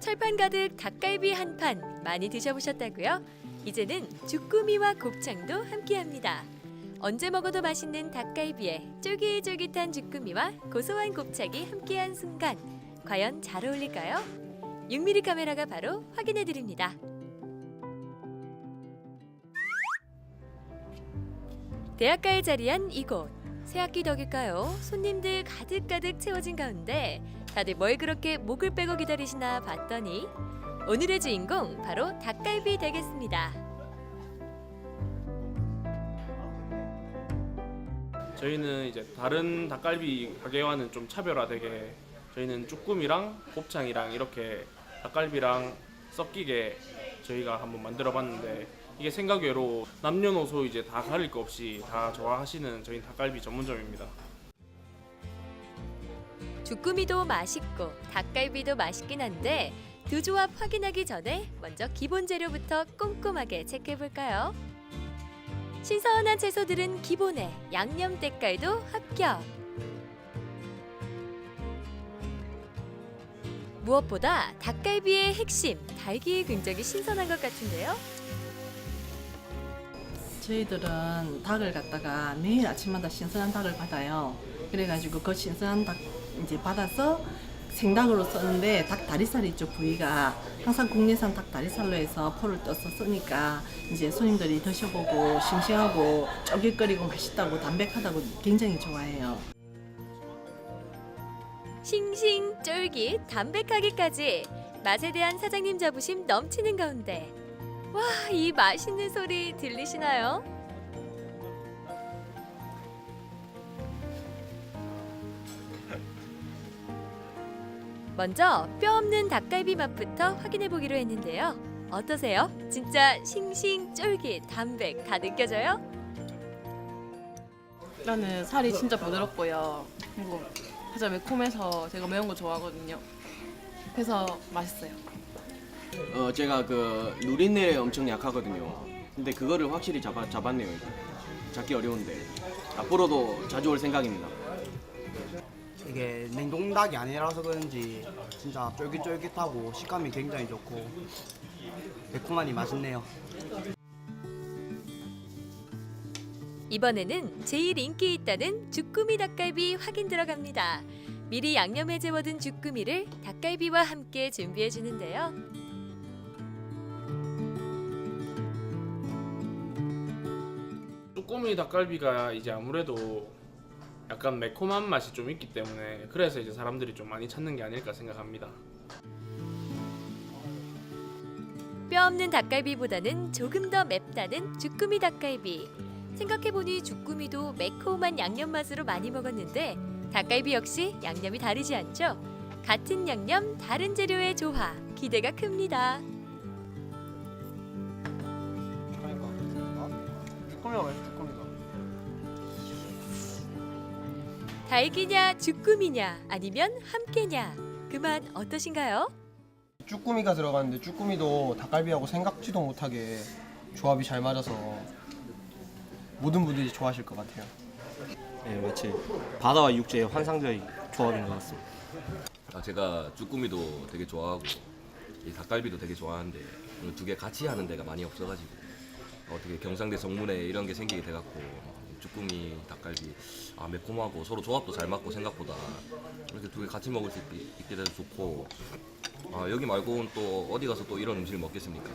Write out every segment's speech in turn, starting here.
철판 가득 닭갈비 한 판 많이 드셔보셨다고요? 이제는 주꾸미와 곱창도 함께합니다. 언제 먹어도 맛있는 닭갈비에 쫄깃쫄깃한 주꾸미와 고소한 곱창이 함께한 순간 과연 잘 어울릴까요? 6mm 카메라가 바로 확인해 드립니다. 대학가에 자리한 이곳 새학기 덕일까요? 손님들 가득가득 채워진 가운데 다들 뭘 그렇게 목을 빼고 기다리시나 봤더니 오늘의 주인공 바로 닭갈비 되겠습니다. 저희는 이제 다른 닭갈비 가게와는 좀 차별화되게 저희는 쭈꾸미랑 곱창이랑 이렇게 닭갈비랑 섞이게 저희가 한번 만들어 봤는데 이게 생각 외로 남녀노소 이제 다 가릴 거 없이 다 좋아하시는 저희 닭갈비 전문점입니다. 주꾸미도 맛있고 닭갈비도 맛있긴 한데 두 조합 확인하기 전에 먼저 기본 재료부터 꼼꼼하게 체크해 볼까요? 신선한 채소들은 기본에 양념 때깔도 합격. 무엇보다 닭갈비의 핵심 닭이 굉장히 신선한 것 같은데요. 저희들은 닭을 갖다가 매일 아침마다 신선한 닭을 받아요. 그래가지고 그 신선한 닭 이제 받아서 생닭으로 쓰는데 닭 다리살 있죠 부위가 항상 국내산 닭 다리살로 해서 포를 떠서 쓰니까 이제 손님들이 드셔보고 싱싱하고 쫄깃거리고 맛있다고 담백하다고 굉장히 좋아해요. 싱싱 쫄깃 담백하기까지 맛에 대한 사장님 자부심 넘치는 가운데 와 이 맛있는 소리 들리시나요? 먼저 뼈 없는 닭갈비 맛부터 확인해 보기로 했는데요. 어떠세요? 진짜 싱싱 쫄깃 담백 다 느껴져요? 일단은 살이 진짜 부드럽고요. 그리고 살짝 매콤해서 제가 매운 거 좋아하거든요. 그래서 맛있어요. 어 제가 그 누린내에 엄청 약하거든요. 근데 그거를 확실히 잡아 잡았네요. 이거. 잡기 어려운데 앞으로도 자주 올 생각입니다. 이게 냉동닭이 아니라서 그런지 진짜 쫄깃쫄깃하고 식감이 굉장히 좋고 매콤하니 맛있네요. 이번에는 제일 인기 있다는 주꾸미 닭갈비 확인 들어갑니다. 미리 양념해 재워둔 주꾸미를 닭갈비와 함께 준비해 주는데요. 쭈꾸미 닭갈비가 이제 아무래도 약간 매콤한 맛이 좀 있기 때문에 그래서 이제 사람들이 좀 많이 찾는 게 아닐까 생각합니다. 뼈 없는 닭갈비보다는 조금 더 맵다는 주꾸미 닭갈비. 생각해보니 주꾸미도 매콤한 양념 맛으로 많이 먹었는데 닭갈비 역시 양념이 다르지 않죠? 같은 양념 다른 재료의 조화 기대가 큽니다. 쭈꾸미가 맛있어 닭이냐 주꾸미냐 아니면 함께냐 그 맛 어떠신가요? 쭈꾸미가 들어가는데 쭈꾸미도 닭갈비하고 생각지도 못하게 조합이 잘 맞아서 모든 분들이 좋아하실 것 같아요. 네, 마치 바다와 육지의 환상적인 조합인 것 같습니다. 아, 제가 쭈꾸미도 되게 좋아하고 이 닭갈비도 되게 좋아하는데 두 개 같이 하는 데가 많이 없어가지고 어떻게 경상대 정문에 이런 게 생기게 돼갖고 쭈꾸미 닭갈비 아 매콤하고 서로 조합도 잘 맞고 생각보다 이렇게 두 개 같이 먹을 수 있게, 있게 돼서 좋고 아 여기 말고는 또 어디 가서 또 이런 음식을 먹겠습니까?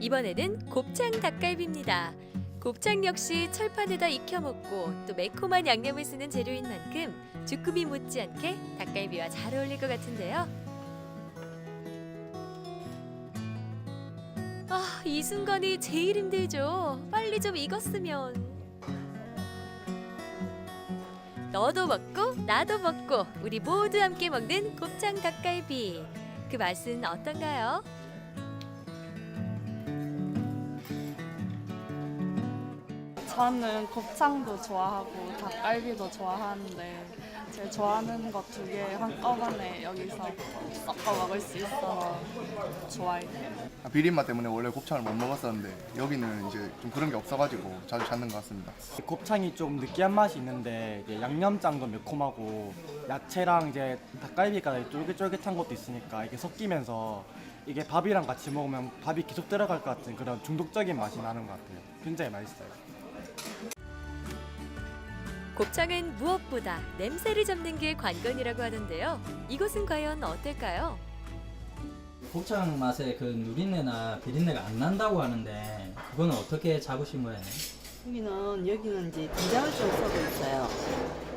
이번에는 곱창 닭갈비입니다. 곱창 역시 철판에다 익혀 먹고 또 매콤한 양념을 쓰는 재료인 만큼 주꾸미 못지않게 닭갈비와 잘 어울릴 것 같은데요. 이 순간이 제일 힘들죠. 빨리 좀 익었으면. 너도 먹고 나도 먹고 우리 모두 함께 먹는 곱창 닭갈비. 그 맛은 어떤가요? 저는 곱창도 좋아하고 닭갈비도 좋아하는데 제일 좋아하는 것 두 개 한꺼번에 여기서 섞어 먹을 수 있어서 좋아해요. 아, 비린맛 때문에 원래 곱창을 못 먹었었는데 여기는 이제 좀 그런 게 없어가지고 자주 찾는 것 같습니다. 곱창이 좀 느끼한 맛이 있는데 이게 양념장도 매콤하고 야채랑 이제 닭갈비가 쫄깃쫄깃한 것도 있으니까 이게 섞이면서 이게 밥이랑 같이 먹으면 밥이 계속 들어갈 것 같은 그런 중독적인 맛이 나는 것 같아요. 굉장히 맛있어요. 곱창은 무엇보다 냄새를 잡는 게 관건이라고 하던데요. 이것은 과연 어떨까요? 곱창 맛에 그 누린내나 비린내가 안 난다고 하는데 그거는 어떻게 잡으신 거예요? 여기는 여기는 이제 된장을 좀 쓰고 있어요.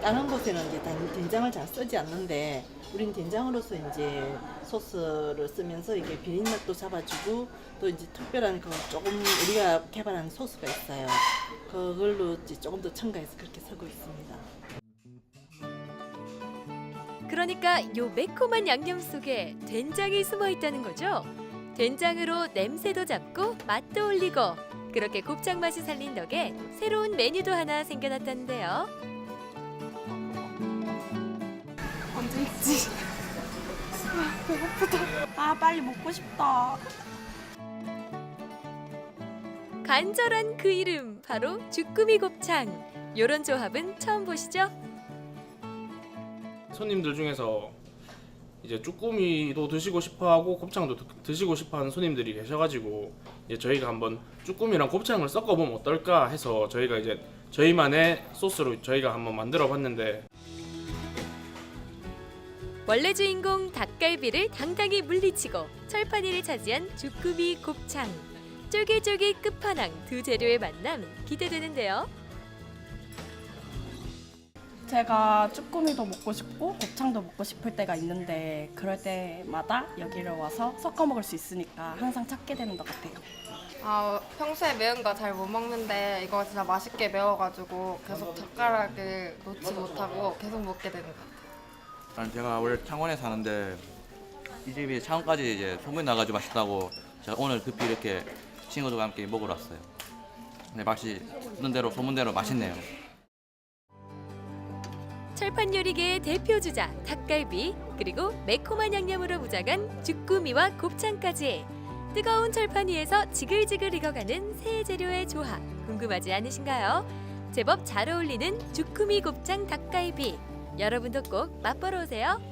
다른 곳에는 이제 단- 된장을 잘 쓰지 않는데 우린 된장으로서 이제 소스를 쓰면서 이게 비린 맛도 잡아주고 또 이제 특별한 그 조금 우리가 개발한 소스가 있어요. 그걸로 조금 더 첨가해서 그렇게 쓰고 있습니다. 그러니까 요 매콤한 양념 속에 된장이 숨어 있다는 거죠. 된장으로 냄새도 잡고 맛도 올리고 그렇게 곱창 맛이 살린 덕에 새로운 메뉴도 하나 생겨났다는데요. 언제 있지? 배고프다. 아 빨리 먹고 싶다. 간절한 그 이름 바로 주꾸미 곱창. 요런 조합은 처음 보시죠? 손님들 중에서 이제 쭈꾸미도 드시고 싶어하고 곱창도 드- 드시고 싶어하는 손님들이 계셔가지고 이제 저희가 한번 쭈꾸미랑 곱창을 섞어보면 어떨까 해서 저희가 이제 저희만의 소스로 저희가 한번 만들어봤는데 원래 주인공 닭갈비를 당당히 물리치고 철판위를 차지한 주꾸미 곱창. 쫄깃쫄깃 끝판왕 두 재료의 만남 기대되는데요. 제가 쭈꾸미도 먹고 싶고 곱창도 먹고 싶을 때가 있는데 그럴 때마다 여기를 와서 섞어 먹을 수 있으니까 항상 찾게 되는 것 같아요. 아 평소에 매운 거 잘 못 먹는데 이거 진짜 맛있게 매워가지고 계속 젓가락을 놓지 못하고 계속 먹게 되는 것 같아요. 난 제가 원래 창원에 사는데 이 집이 창원까지 이제 소문이 나가지고 맛있다고 제가 오늘 급히 이렇게 친구들과 함께 먹으러 왔어요. 네, 맛이 있는 대로 소문대로 맛있네요. 철판 요리계의 대표 주자 닭갈비 그리고 매콤한 양념으로 무장한 주꾸미와 곱창까지 뜨거운 철판 위에서 지글지글 익어가는 새 재료의 조합 궁금하지 않으신가요? 제법 잘 어울리는 주꾸미 곱창 닭갈비 여러분도 꼭 맛보러 오세요.